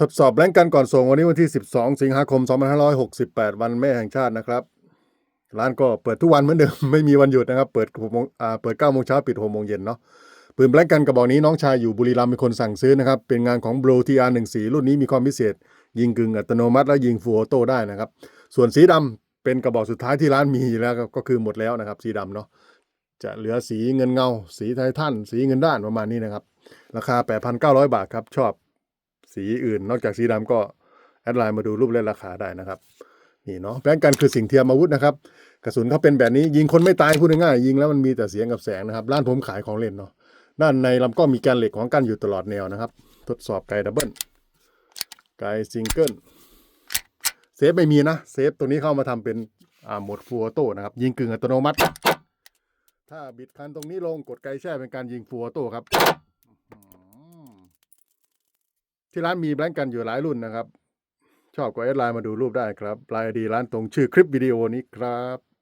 ทดสอบแรงกันก่อนส่งวันนี้วันที่ 12 สิงหาคม 2568 วันแม่แห่งชาตินะครับ ร้านก็เปิดทุกวันเหมือนเดิม ไม่มีวันหยุดนะครับ เปิด6โมงอ่าเปิด9โมงเช้าปิด6โมงเย็นเนาะปืนแบล็กกันกระบอกนี้น้องชายอยู่บุรีรัมย์เป็นคนสั่งซื้อนะครับ เป็นงานของ Bro TR14 รุ่นนี้มีความพิเศษ ยิงกึ่งอัตโนมัติและยิงฟูลออโต้ได้นะครับ ส่วนสีดำเป็นกระบอกสุดท้ายที่ร้านมีแล้วก็คือหมดแล้วนะครับ สีดำเนาะจะเหลือสีเงินเงา สีไททันสีเงินด้านประมาณนี้นะครับ ราคา 8,900 บาทครับชอบ สีอื่น นอกจากสีดำก็แอดไลน์มาดูรูปและราคาได้นะครับ นี่เนาะแบงกันคือสิ่งเทียมอาวุธนะครับ กระสุนเขาเป็นแบบนี้ยิงคนไม่ตายพูดง่ายๆยิงแล้วมันมีแต่เสียงกับแสงนะครับ ร้านผมขายของเล่นเนาะด้านในลำก็มีแกนเหล็กของกั้นอยู่ตลอดแนวนะครับ ทดสอบไกดับเบิลไกซิงเกิลเซฟไม่มีนะ เซฟตัวนี้เข้ามาทำเป็นอ่าโหมดฟูออโต้นะครับ ยิงกึ่งอัตโนมัติ ถ้าบิดคันตรงนี้ลงกดไกแช่เป็นการยิงฟูออโต้ครับ ที่ร้านมีแบงกันอยู่หลายรุ่นนะครับ ชอบก็แอดไลน์มาดูรูปได้ครับไลายดีร้านตรงชื่อคลิปวิดีโอนี้ครับ